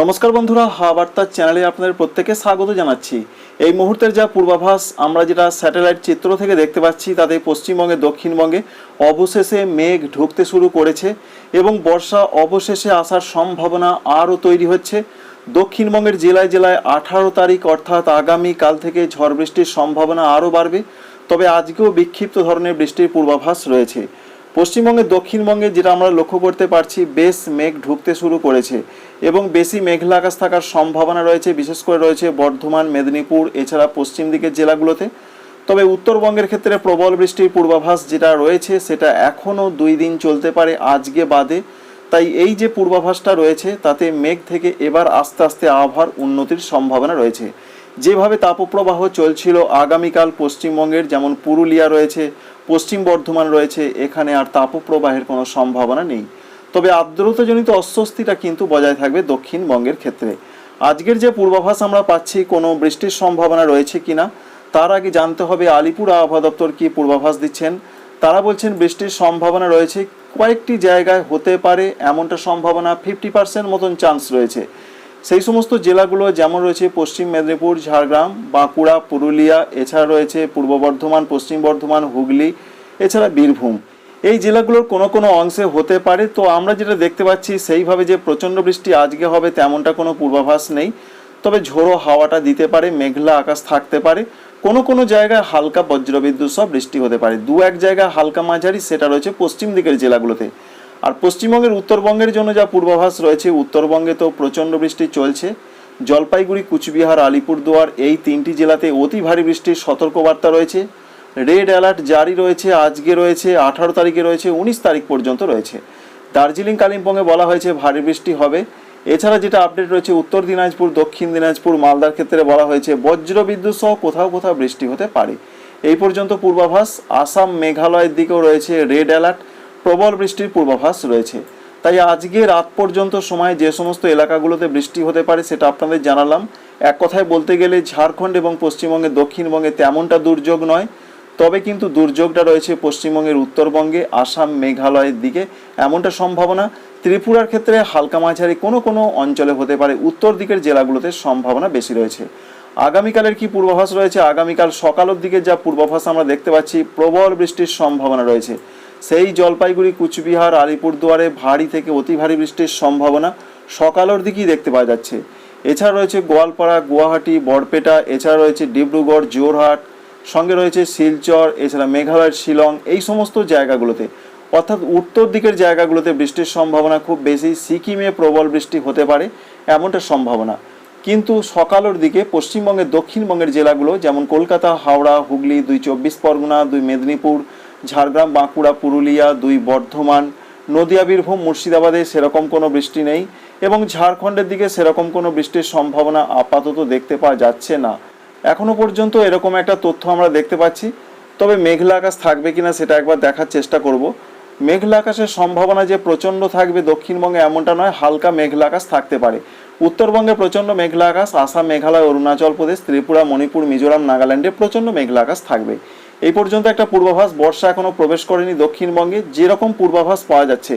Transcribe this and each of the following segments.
নমস্কার বন্ধুরা হাওয়া চ্যানেলে আপনাদের প্রত্যেকে স্বাগত জানাচ্ছি। এই মুহূর্তের যা পূর্বাভাস, আমরা যেটা স্যাটেলাইট চিত্র থেকে দেখতে পাচ্ছি, তাতে পশ্চিমবঙ্গে, দক্ষিণবঙ্গে অবশেষে মেঘ ঢুকতে শুরু করেছে এবং বর্ষা অবশেষে আসার সম্ভাবনা আরও তৈরি হচ্ছে। দক্ষিণবঙ্গের জেলায় জেলায় আঠারো তারিখ অর্থাৎ আগামী কাল থেকে ঝড় বৃষ্টির সম্ভাবনা আরও বাড়বে। তবে আজকেও বিক্ষিপ্ত ধরনের বৃষ্টির পূর্বাভাস রয়েছে। পশ্চিমবঙ্গের দক্ষিণবঙ্গে যেটা আমরা লক্ষ্য করতে পারছি, বেশ মেঘ ঢুকতে শুরু করেছে এবং বেশি মেঘলা আকাশ থাকার সম্ভাবনা রয়েছে, বিশেষ করে রয়েছে বর্ধমান, মেদিনীপুর, এছাড়া পশ্চিম দিকের জেলাগুলোতে। তবে উত্তরবঙ্গের ক্ষেত্রে প্রবল বৃষ্টির পূর্বাভাস যেটা রয়েছে, সেটা এখনও দুই দিন চলতে পারে, আজকে বাদে। তাই এই যে পূর্বাভাসটা রয়েছে, তাতে মেঘ থেকে এবার আস্তে আস্তে আবহাওয়ার উন্নতির সম্ভাবনা রয়েছে। যেভাবে তাপপ্রবাহ চলছিল, আগামীকাল পশ্চিমবঙ্গের যেমন পুরুলিয়া রয়েছে, পশ্চিম বর্ধমান রয়েছে, এখানে আর তাপপ্রবাহের কোনো সম্ভাবনা নেই। তবে আর্দ্রতাজনিত অস্বস্তিটা কিন্তু বজায় থাকবে দক্ষিণবঙ্গের ক্ষেত্রে। আজকের যে পূর্বাভাস আমরা পাচ্ছি, কোনো বৃষ্টির সম্ভাবনা রয়েছে কিনা, তার আগে জানতে হবে আলিপুর আবহাওয়া দপ্তর কি পূর্বাভাস দিচ্ছেন। তারা বলছেন বৃষ্টির সম্ভাবনা রয়েছে, কয়েকটি জায়গায় হতে পারে, এমনটা সম্ভাবনা ফিফটি পার্সেন্ট মতন চান্স রয়েছে। সেই সমস্ত জেলাগুলো যেমন রয়েছে পশ্চিম মেদিনীপুর, ঝাড়গ্রাম, বাঁকুড়া, পুরুলিয়া, এছাড়া রয়েছে পূর্ব বর্ধমান, পশ্চিম বর্ধমান, হুগলি, এছাড়া বীরভূম। এই জেলাগুলোর কোনো কোনো অংশে হতে পারে, তো আমরা যেটা দেখতে পাচ্ছি সেইভাবে যে প্রচণ্ড বৃষ্টি আজকে হবে তেমনটা কোনো পূর্বাভাস নেই। তবে ঝোড়ো হাওয়াটা দিতে পারে, মেঘলা আকাশ থাকতে পারে। কোনো কোনো জায়গায় হালকা বজ্রবিদ্যুৎ সব বৃষ্টি হতে পারে। দু এক জায়গায় হালকা মাঝারি, সেটা রয়েছে পশ্চিম দিকের জেলাগুলোতে। আর পশ্চিমবঙ্গের উত্তরবঙ্গের জন্য যা পূর্বাভাস রয়েছে, উত্তরবঙ্গে তো প্রচণ্ড বৃষ্টি চলছে। জলপাইগুড়ি, কুচবিহার, আলিপুরদুয়ার এই তিনটি জেলাতে অতি ভারী বৃষ্টির সতর্কবার্তা রয়েছে। রেড অ্যালার্ট জারি রয়েছে, আজকে রয়েছে, আঠারো তারিখে রয়েছে, উনিশ তারিখ পর্যন্ত রয়েছে। দার্জিলিং, কালিম্পংয়ে বলা হয়েছে ভারী বৃষ্টি হবে। এছাড়া যেটা আপডেট রয়েছে, উত্তর দিনাজপুর, দক্ষিণ দিনাজপুর, মালদার ক্ষেত্রে বলা হয়েছে বজ্র বিদ্যুৎ সহ কোথাও কোথাও বৃষ্টি হতে পারে। এই পর্যন্ত পূর্বাভাস, আসাম, মেঘালয়ের দিকেও রয়েছে রেড অ্যালার্ট। প্রবল বৃষ্টির পূর্বাভাস রয়েছে। তাই আজকে রাত পর্যন্ত সময় যে সমস্ত এলাকাগুলোতে বৃষ্টি হতে পারে সেটা আপনাদের জানালাম। এক কথায় বলতে গেলে ঝাড়খণ্ড এবং পশ্চিমবঙ্গে, দক্ষিণবঙ্গে তেমনটা দুর্যোগ নয়। তবে কিন্তু দুর্যোগটা রয়েছে পশ্চিমবঙ্গের উত্তরবঙ্গে, আসাম, মেঘালয়ের দিকে। এমনটা সম্ভাবনা। ত্রিপুরার ক্ষেত্রে হালকা মাঝারি কোনো কোনো অঞ্চলে হতে পারে। উত্তর দিকের জেলাগুলোতে সম্ভাবনা বেশি রয়েছে। আগামীকালের কি পূর্বাভাস রয়েছে? আগামীকাল সকালের দিকে যা পূর্বাভাস আমরা দেখতে পাচ্ছি, প্রবল বৃষ্টির সম্ভাবনা রয়েছে। সেই জলপাইগুড়ি, কুচবিহার, আলিপুরদুয়ারে ভারী থেকে অতি ভারী বৃষ্টির সম্ভাবনা সকালের দিকেই দেখতে পাওয়া যাচ্ছে। এছাড়া রয়েছে গোয়ালপাড়া, গুয়াহাটি বরপেটা এছাড়া রয়েছে ডিব্রুগড়, জোরহাট, সঙ্গে রয়েছে শিলচর, এছাড়া মেঘালয়ের শিলং, এই সমস্ত জায়গাগুলোতে। অর্থাৎ উত্তর দিকের জায়গাগুলোতে বৃষ্টির সম্ভাবনা খুব বেশি, সিকিমে প্রবল বৃষ্টি হতে পারে, এমনটা সম্ভাবনা। কিন্তু সকালের দিকে পশ্চিমবঙ্গের দক্ষিণবঙ্গের জেলাগুলো, যেমন কলকাতা, হাওড়া, হুগলি, দুই চব্বিশ পরগনা, দুই মেদিনীপুর ঝাড়গ্রাম, বাঁকুড়া, পুরুলিয়া, দুই বর্ধমান, নদিয়া, বীরভূম, মুর্শিদাবাদে সেরকম কোনো বৃষ্টি নেই এবং ঝাড়খণ্ডের দিকে সেরকম কোনো বৃষ্টির সম্ভাবনা আপাতত দেখতে পাওয়া যাচ্ছে না। এখনও পর্যন্ত এরকম একটা তথ্য আমরা দেখতে পাচ্ছি, তবে মেঘলা আকাশ থাকবে কিনা সেটা একবার দেখার চেষ্টা করব। মেঘলা আকাশের সম্ভাবনা যে প্রচণ্ড থাকবে দক্ষিণবঙ্গে এমনটা নয়, হালকা মেঘলা আকাশ থাকতে পারে। উত্তরবঙ্গে প্রচণ্ড মেঘলা আকাশ, আসাম, মেঘালয়, অরুণাচল প্রদেশ, ত্রিপুরা, মণিপুর, মিজোরাম, নাগাল্যান্ডে প্রচণ্ড মেঘলা আকাশ থাকবে। এই পর্যন্ত একটা পূর্বাভাস, বর্ষা এখনও প্রবেশ করেনি দক্ষিণবঙ্গে। যেরকম পূর্বাভাস পাওয়া যাচ্ছে,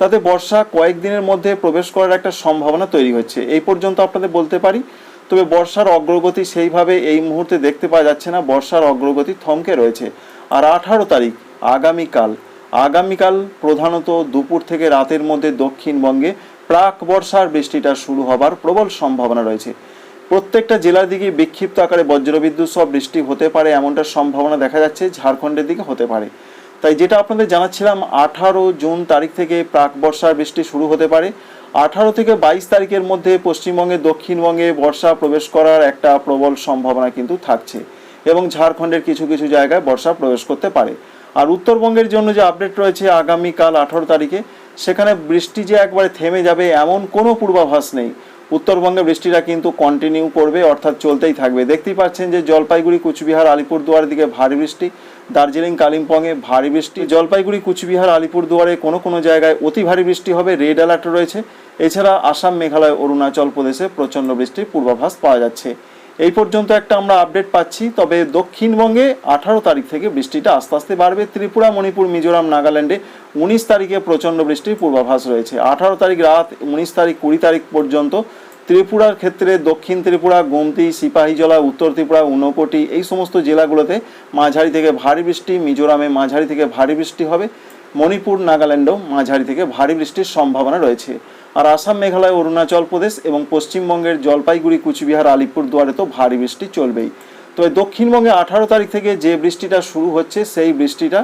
তাতে বর্ষা কয়েকদিনের মধ্যে প্রবেশ করার একটা সম্ভাবনা তৈরি হচ্ছে এই পর্যন্ত আপনাদের বলতে পারি, তবে বর্ষার অগ্রগতি সেইভাবে এই মুহূর্তে দেখতে পাওয়া যাচ্ছে না। বর্ষার অগ্রগতি থমকে রয়েছে। আর আঠারো তারিখ, আগামীকাল আগামীকাল প্রধানত দুপুর থেকে রাতের মধ্যে দক্ষিণবঙ্গে প্রাক বর্ষার বৃষ্টিটা শুরু হবার প্রবল সম্ভাবনা রয়েছে। প্রত্যেকটা জেলার দিকে বিক্ষিপ্ত আকারে বজ্রবিদ্যুৎ সব বৃষ্টি হতে পারে, এমনটা সম্ভাবনা দেখা যাচ্ছে, ঝাড়খণ্ডের দিকে হতে পারে। তাই যেটা আপনাদের জানাচ্ছিলাম, আঠারো জুন তারিখ থেকে প্রাক বর্ষার বৃষ্টি শুরু হতে পারে। আঠারো থেকে বাইশ তারিখের মধ্যে পশ্চিমবঙ্গে, দক্ষিণবঙ্গে বর্ষা প্রবেশ করার একটা প্রবল সম্ভাবনা কিন্তু থাকছে এবং ঝাড়খণ্ডের কিছু কিছু জায়গায় বর্ষা প্রবেশ করতে পারে। আর উত্তরবঙ্গের জন্য যে আপডেট রয়েছে আগামীকাল আঠারো তারিখে, সেখানে বৃষ্টি যে একবারে থেমে যাবে, এমন কোনো পূর্বাভাস নেই। উত্তরবঙ্গে বৃষ্টিটা কিন্তু কন্টিনিউ করবে অর্থাৎ চলতেই থাকবে। দেখতেই পাচ্ছেন যে জলপাইগুড়ি, কুচবিহার, আলিপুরদুয়ার দিকে ভারী বৃষ্টি, দার্জিলিং, কালিম্পংয়ে ভারী বৃষ্টি। জলপাইগুড়ি, কুচবিহার, আলিপুরদুয়ারে কোনো কোনো জায়গায় অতি ভারী বৃষ্টি হবে রেড অ্যালার্ট রয়েছে। এছাড়া আসাম, মেঘালয়, অরুণাচল প্রদেশে প্রচণ্ড বৃষ্টির পূর্বাভাস পাওয়া যাচ্ছে। এই পর্যন্ত একটা আমরা আপডেট পাচ্ছি, তবে দক্ষিণবঙ্গে আঠারো তারিখ থেকে বৃষ্টিটা আস্তে আস্তে বাড়বে। ত্রিপুরা, মণিপুর, মিজোরাম, নাগাল্যান্ডে উনিশ তারিখে প্রচণ্ড বৃষ্টির পূর্বাভাস রয়েছে। আঠারো তারিখ রাত, উনিশ তারিখ কুড়ি তারিখ পর্যন্ত ত্রিপুরার ক্ষেত্রে দক্ষিণ ত্রিপুরা, গোমতি, সিপাহীজলা, উত্তর ত্রিপুরা ঊনকোটি এই সমস্ত জেলাগুলোতে মাঝারি থেকে ভারী বৃষ্টি, মিজোরামে মাঝারি থেকে ভারী বৃষ্টি হবে, মণিপুর, নাগাল্যান্ডেও মাঝারি থেকে ভারী বৃষ্টির সম্ভাবনা রয়েছে। আর আসাম, মেঘালয়, অরুণাচল প্রদেশ এবং পশ্চিমবঙ্গের জলপাইগুড়ি, কুচবিহার আলিপুরদুয়ারে তো ভারী বৃষ্টি চলবেই। তবে দক্ষিণবঙ্গে আঠারো তারিখ থেকে যে বৃষ্টিটা শুরু হচ্ছে, সেই বৃষ্টিটা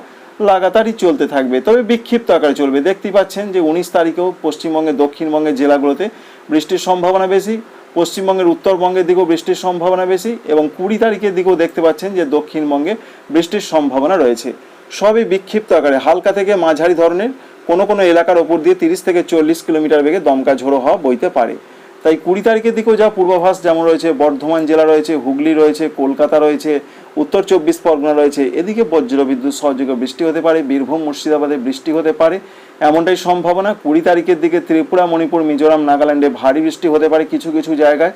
লাগাতারই চলতে থাকবে। তবে বিক্ষিপ্ত আকারে চলবে। দেখতেই পাচ্ছেন যে উনিশ তারিখেও পশ্চিমবঙ্গের দক্ষিণবঙ্গের জেলাগুলোতে বৃষ্টির সম্ভাবনা বেশি, পশ্চিমবঙ্গের উত্তরবঙ্গের দিকেও বৃষ্টির সম্ভাবনা বেশি এবং কুড়ি তারিখের দিকেও দেখতে পাচ্ছেন যে দক্ষিণবঙ্গে বৃষ্টির সম্ভাবনা রয়েছে। সবই বিক্ষিপ্ত আকারে, হালকা থেকে মাঝারি ধরনের কোনো কোনো এলাকার ওপর দিয়ে তিরিশ থেকে চল্লিশ কিলোমিটার বেগে দমকা ঝোড়ো হওয়া বইতে পারে। তাই কুড়ি তারিখের দিকেও যা পূর্বাভাস, যেমন রয়েছে বর্ধমান জেলা রয়েছে, হুগলি রয়েছে, কলকাতা রয়েছে, উত্তর চব্বিশ পরগনা রয়েছে, এদিকে বজ্রবিদ্যুৎ সহযোগে বৃষ্টি হতে পারে, বীরভূম, মুর্শিদাবাদে বৃষ্টি হতে পারে। এমনটাই সম্ভাবনা, কুড়ি তারিখের দিকে ত্রিপুরা, মণিপুর, মিজোরাম, নাগাল্যান্ডে ভারী বৃষ্টি হতে পারে কিছু কিছু জায়গায়।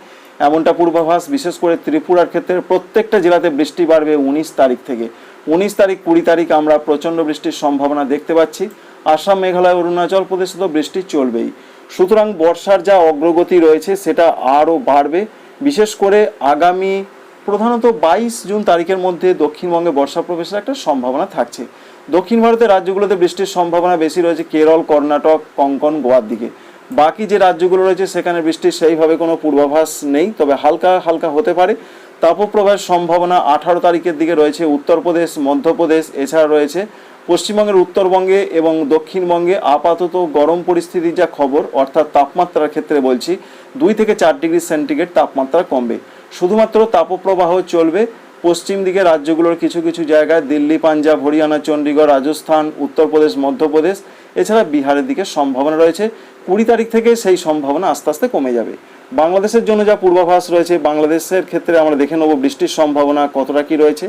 এমনটা পূর্বাভাস, বিশেষ করে ত্রিপুরার ক্ষেত্রে প্রত্যেকটা জেলাতে বৃষ্টি বাড়বে উনিশ তারিখ থেকে। উনিশ তারিখ, কুড়ি তারিখ আমরা প্রচণ্ড বৃষ্টির সম্ভাবনা দেখতে পাচ্ছি। আসাম, মেঘালয়, অরুণাচল প্রদেশে তো বৃষ্টি চলবেই। সুতরাং বর্ষার যা অগ্রগতি রয়েছে, সেটা আরও বাড়বে। বিশেষ করে আগামী, প্রধানত বাইশ জুন তারিখের মধ্যে দক্ষিণবঙ্গে বর্ষা প্রবেশের একটা সম্ভাবনা থাকছে। দক্ষিণ ভারতের রাজ্যগুলোতে বৃষ্টির সম্ভাবনা বেশি রয়েছে, কেরল, কর্ণাটক, কঙ্কন, গোয়ার দিকে। বাকি যে রাজ্যগুলো রয়েছে, সেখানে বৃষ্টির সেইভাবে কোনো পূর্বাভাস নেই, তবে হালকা হালকা হতে পারে। তাপপ্রবাহের সম্ভাবনা আঠারো তারিখের দিকে রয়েছে, উত্তরপ্রদেশ, মধ্যপ্রদেশ, এছাড়া রয়েছে পশ্চিমবঙ্গের উত্তরবঙ্গে এবং দক্ষিণবঙ্গে আপাতত গরম পরিস্থিতির যা খবর, অর্থাৎ তাপমাত্রার ক্ষেত্রে বলছি, দুই থেকে চার ডিগ্রি সেন্টিগ্রেড তাপমাত্রা কমবে। শুধুমাত্র তাপপ্রবাহ চলবে। পশ্চিম দিকে রাজ্যগুলোর কিছু কিছু জায়গায় দিল্লি, পাঞ্জাব, হরিয়ানা, চণ্ডীগড়, রাজস্থান, উত্তরপ্রদেশ, মধ্যপ্রদেশ, এছাড়া বিহারের দিকে সম্ভাবনা রয়েছে। কুড়ি তারিখ থেকে সেই সম্ভাবনা আস্তে আস্তে কমে যাবে। বাংলাদেশের জন্য যা পূর্বাভাস রয়েছে, বাংলাদেশের ক্ষেত্রে আমরা দেখে নেব বৃষ্টির সম্ভাবনা কতটা কি রয়েছে।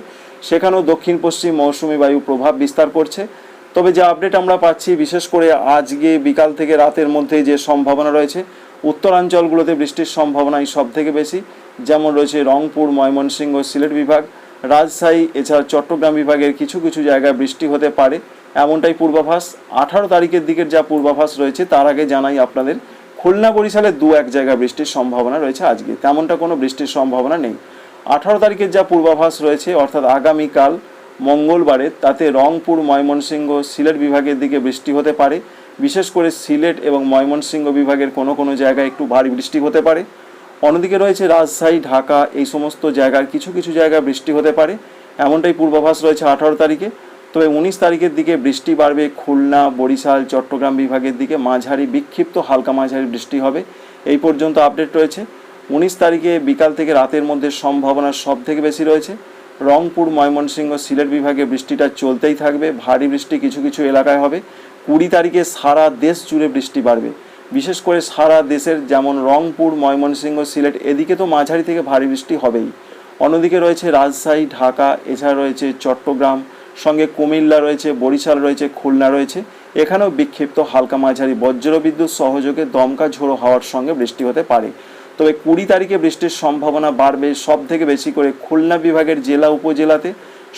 সেখানেও দক্ষিণ, পশ্চিম মৌসুমি বায়ু প্রভাব বিস্তার করছে। তবে যে আপডেট আমরা পাচ্ছি, বিশেষ করে আজকে বিকাল থেকে রাতের মধ্যে যে সম্ভাবনা রয়েছে, উত্তরাঞ্চলগুলোতে বৃষ্টির সম্ভাবনাই সব থেকে বেশি। যেমন রয়েছে রংপুর, ময়মনসিংহ, সিলেট বিভাগ, রাজশাহী, এছাড়া চট্টগ্রাম বিভাগের কিছু কিছু জায়গায় বৃষ্টি হতে পারে। এমনটাই পূর্বাভাস। আঠারো তারিখের দিকের যা পূর্বাভাস রয়েছে, তার আগে জানাই আপনাদের। খুলনা বরিশালে দু এক জায়গায় বৃষ্টির সম্ভাবনা রয়েছে আজকে। তেমনটা কোনো বৃষ্টির সম্ভাবনা নেই। আঠারো তারিখের যা পূর্বাভাস রয়েছে, অর্থাৎ আগামীকাল মঙ্গলবারে তাতে রংপুর, ময়মনসিংহ, সিলেট বিভাগের দিকে বৃষ্টি হতে পারে। বিশেষ করে সিলেট এবং ময়মনসিংহ বিভাগের কোনো কোনো জায়গায় একটু ভারী বৃষ্টি হতে পারে। অন্যদিকে রয়েছে রাজশাহী, ঢাকা, এই সমস্ত জায়গার কিছু কিছু জায়গায় বৃষ্টি হতে পারে। এমনটাই পূর্বাভাস রয়েছে আঠারো তারিখে। তবে উনিশ তারিখের দিকে বৃষ্টি বাড়বে খুলনা, বরিশাল, চট্টগ্রাম বিভাগের দিকে। মাঝারি বিক্ষিপ্ত, হালকা মাঝারি বৃষ্টি হবে। এই পর্যন্ত আপডেট রয়েছে। উনিশ তারিখে বিকাল থেকে রাতের মধ্যে সম্ভাবনা সব থেকে বেশি রয়েছে। রংপুর, ময়মনসিংহ সিলেট বিভাগে বৃষ্টিটা চলতেই থাকবে। ভারী বৃষ্টি কিছু কিছু এলাকায় হবে। কুড়ি তারিখে সারা দেশ জুড়ে বৃষ্টি বাড়বে। বিশেষ করে সারা দেশের যেমন রংপুর, ময়মনসিংহ, সিলেট, এদিকে তো মাঝারি থেকে ভারী বৃষ্টি হবেই। অন্যদিকে রয়েছে রাজশাহী, ঢাকা, এছাড়া রয়েছে চট্টগ্রাম সঙ্গে কুমিল্লা রয়েছে, বরিশাল রয়েছে, খুলনা রয়েছে। এখানেও বিক্ষিপ্ত হালকা মাঝারি বজ্রবিদ্যুৎ সহযোগে দমকা ঝোড়ো হওয়ার সঙ্গে বৃষ্টি হতে পারে। তবে কুড়ি তারিখে বৃষ্টির সম্ভাবনা বাড়বে সব থেকে বেশি করে খুলনা বিভাগের জেলা উপজেলাতে।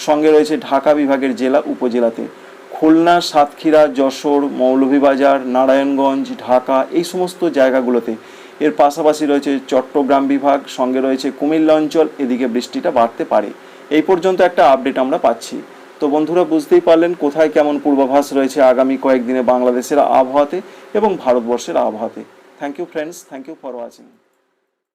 সঙ্গে রয়েছে ঢাকা বিভাগের জেলা উপজেলাতে। খুলনা, সাতক্ষীরা, যশোর, মৌলভীবাজার, নারায়ণগঞ্জ, ঢাকা এই সমস্ত জায়গাগুলোতে। এর পাশাপাশি রয়েছে চট্টগ্রাম বিভাগ, সঙ্গে রয়েছে কুমিল্লা অঞ্চল, এদিকে বৃষ্টিটা বাড়তে পারে। এই পর্যন্ত একটা আপডেট আমরা পাচ্ছি। তো বন্ধুরা বুঝতেই পারলেন কোথায় কেমন পূর্বাভাস রয়েছে আগামী কয়েকদিনে বাংলাদেশের আবহাওয়াতে এবং ভারতবর্ষের আবহাওয়াতে। Thank you friends thank you for watching